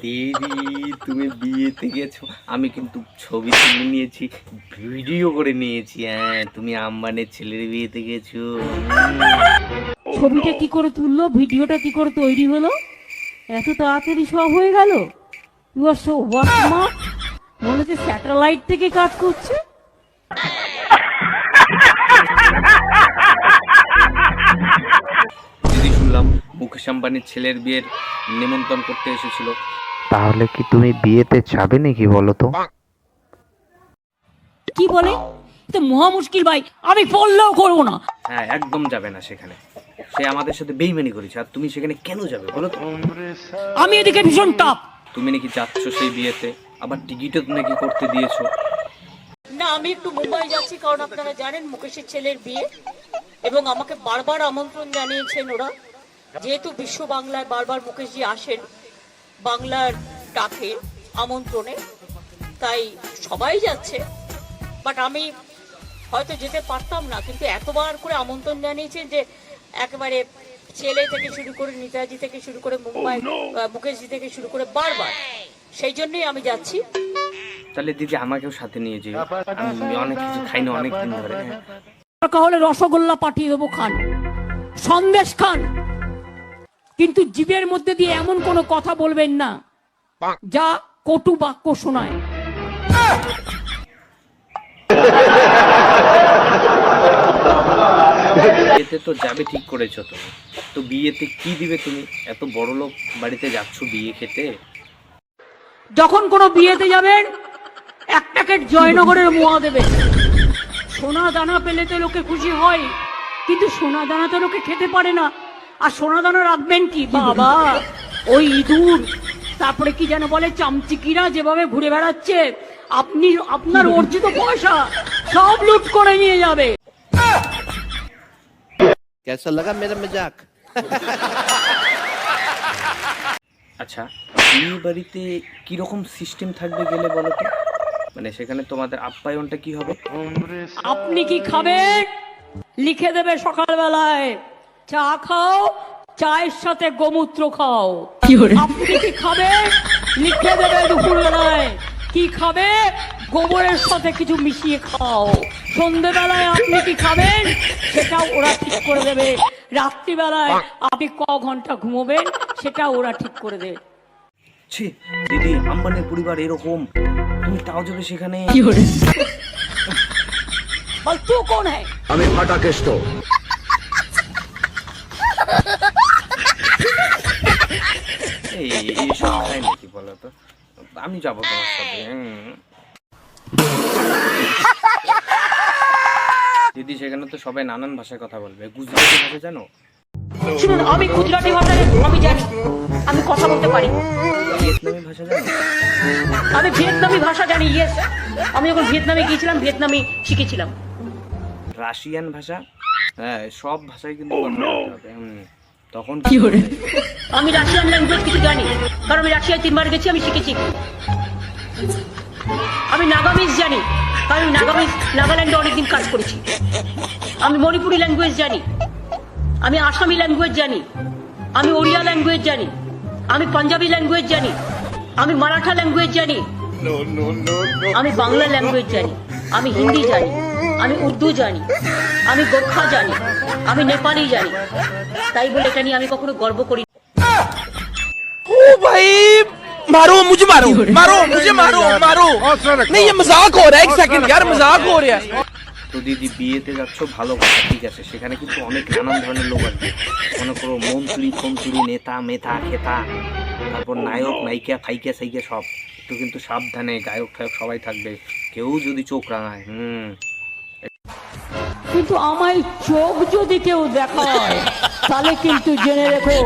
দিদি তুমি বিয়েতে গেছো। আমি কিন্তু ছবি তুলে নিয়েছি ভিডিও করে নিয়েছি। হ্যাঁ তুমি আম্বানের ছেলের বিয়েতে গেছো। ছবিটা কি করে তুললো? ভিডিওটা কি করে তৈরি হলো? এত তাড়াতাড়ি সব হয়ে গেল? ইউ আর সো স্মার্ট মনে হচ্ছে স্যাটেলাইট থেকে কাজ করছে। দিদি শুনলাম মুকেশ আম্বানির ছেলের বিয়ের নিমন্ত্রণ করতে এসেছিল। তাহলে কি তুমি বিয়েতে যাবে নাকি বলো তো? কি বলে? তো মহা মুশকিল ভাই আমি পড়লেও করব না। হ্যাঁ একদম যাবে না সেখানে। সে আমাদের সাথে বেইমানি করেছে আর তুমি সেখানে কেন যাবে বলো তো? আমি এদিকে ভীষণ টাপ তুমি নাকি যাচ্ছ সেই বিয়েতে? আবার টিকিটও নাকি করতে দিয়েছ? না আমি একটু মুম্বাই যাচ্ছি কারণ আপনারা জানেন মুকেশের ছেলের বিয়ে এবং আমাকে বারবার আমন্ত্রণ জানিয়েছেন ওরা। যেহেতু বিশ্ব বাংলায় বারবার মুকেশজি আসেন বাংলার ডাকে আমন্ত্রণে। তাই সবাই যাচ্ছে। বাট আমি হয়তো যেতে পারতাম না কিন্তু এতবার করে আমন্ত্রণ জানিয়েছে যে একেবারে ছেলে থেকে শুরু করে নেতাজি থেকে শুরু করে মুম্বাই আহ, মুকেশজি থেকে শুরু করে বারবার। সেই জন্যই আমি যাচ্ছি। তাহলে দিদি আমাকেও সাথে নিয়ে যেও। আমি অনেক কিছু খাই না অনেক দিন ধরে। দরকার হলে রসগোল্লা পাঠিয়ে দেবো খান। সন্দেশ খান। কিন্তু জীবের মধ্যে দিয়ে এমন কোনো কথা বলবেন না যা কটু বাক্য শোনায়। বিয়েতে তো যাবে ঠিক করেছ তুমি। তো বিয়েতে কি দিবে তুমি? এত বড় লোক বাড়িতে যাচ্ছ বিয়ে খেতে? যখন কোনো বিয়েতে যাবেন এক প্যাকেট জয়নগরের মোয়া দেবে। সোনা দানা পেলে তো লোকে খুশি হয় কিন্তু সোনা দানা তো লোকে খেতে পারে না। আর সোনা দানা রাখবেন কি বাবা ওই ইঁদুর তারপরে কি যেন বলে চামচিকিরা যেভাবে ঘুরে বেড়াচ্ছে আপনি আপনার অর্জিত পয়সা সব লুট করে নিয়ে যাবে कैसा लगा मेरा मजाक আচ্ছা বিয়ে বাড়িতে কিরকম সিস্টেম থাকবে গেলে বলো তো মানে সেখানে তোমাদের আপ্যায়নটা কি হবে আপনি কি খাবেন লিখে দেবে সকালবেলায় চা খাও চায়ের সাথে গোমূত্র খাও। আপনি কি খাবেন লিখে দেবে দুপুরবেলায়। কি খাবে? গোবরের সাথে কিছু মিশিয়ে খাও। সন্ধেবেলায় আপনি কি খাবেন? সেটাও ওরা ঠিক করে দেবে। রাত্রিবেলায় আপনি ক ঘণ্টা ঘুমোবেন? সেটা ওরা ঠিক করে দেবে। ছি দিদি আম্বানির পরিবার এরকম। তুমি তাও যাবে সেখানে? বল? তু কোন হ্যায় আমি ফাটাকেষ্ট এই এইসব খায় নাকি বলো তো আমি যাব তোমার সাথে দিদি সেখানে তো সবাই নানান ভাষায় কথা বলবে। গুজরাটি ভাষা জানো? শুনুন আমি গুজরাটি ভাষা আমি জানি আমি কথা বলতে পারি। ভিয়েতনামি ভাষা জানো? আমি ভিয়েতনামি ভাষা জানি ইয়েস আমি যখন ভিয়েতনামে গিয়েছিলাম ভিয়েতনামি শিখেছিলাম। রাশিয়ান ভাষা? হ্যাঁ সব ভাষায় কিন্তু কথা বলতে হবে। তখন কি করে আমি রাশিয়ান ল্যাঙ্গুয়েজ কিছু জানি কারণ আমি রাশিয়ায় তিনবার গেছি আমি শিখেছি। আমি নাগামিজ জানি কারণ আমি নাগামিজ নাগাল্যান্ডে অনেকদিন কাজ করেছি। আমি মণিপুরি ল্যাঙ্গুয়েজ জানি আমি আসামি ল্যাঙ্গুয়েজ জানি আমি ওড়িয়া ল্যাঙ্গুয়েজ জানি আমি পাঞ্জাবি ল্যাঙ্গুয়েজ জানি আমি মারাঠা ল্যাঙ্গুয়েজ জানি আমি বাংলা ল্যাঙ্গুয়েজ জানি আমি হিন্দি জানি। আমি উর্দু জানি আমি গোর্খা জানি আমি নেপালি জানি তাই বলে এটা নিয়ে আমি কখনো গর্ব করি না। ओ भाई मारो मुझे मारो मारो मुझे मारो मारो नहीं ये मजाक हो रहा है एक सेकंड यार मजाक हो रहा है তো দিদি বিয়েতে যাচ্ছ ভালো কথা ঠিক আছে সেখানে কিন্তু অনেক নানান ধরনের লোক আসবে মনে করো মন্ত্রী ফন্ত্রী নেতা মেথা খেতা তারপর নায়ক নায়িকা ফাইকা সাইকা সব একটু কিন্তু সাবধানে গায়ক ফায়ক সবাই থাকবে কেউ যদি চোখ রাঙায় হুম কিন্তু আমায় চোখ যদি কেউ দেখায় তাহলে কিন্তু জেনে রেখো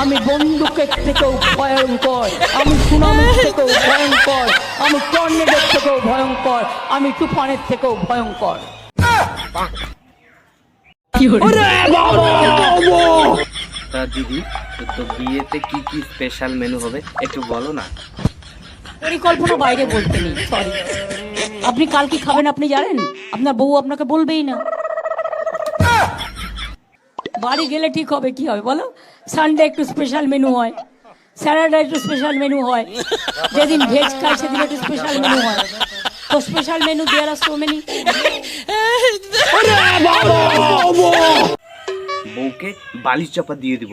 আমি বন্দুকের থেকেও ভয়ঙ্কর আমি সুনামের থেকেও ভয়ঙ্কর আমি টর্নেডের থেকেও ভয়ঙ্কর আমি তুফানের থেকেও ভয়ঙ্কর। তা দিদি তো বিয়েতে কি কি স্পেশাল মেনু হবে একটু বলো না। পরিকল্পনা বাইরে বলতে নেই সরি আপনি কাল কি খাবেন আপনি জানেন? আপনার বউ আপনাকে বলবেই না। বাড়ি গেলে ঠিক হবে কি হবে বলো? সানডে একটু স্পেশাল মেনু হয়। স্যাটারডে একটু স্পেশাল মেনু হয়। যেদিন ভেজ খায় সেদিন একটু স্পেশাল মেনু হয়। তো special menu there are so many বউকে বালিশ চাপা দিয়ে দিব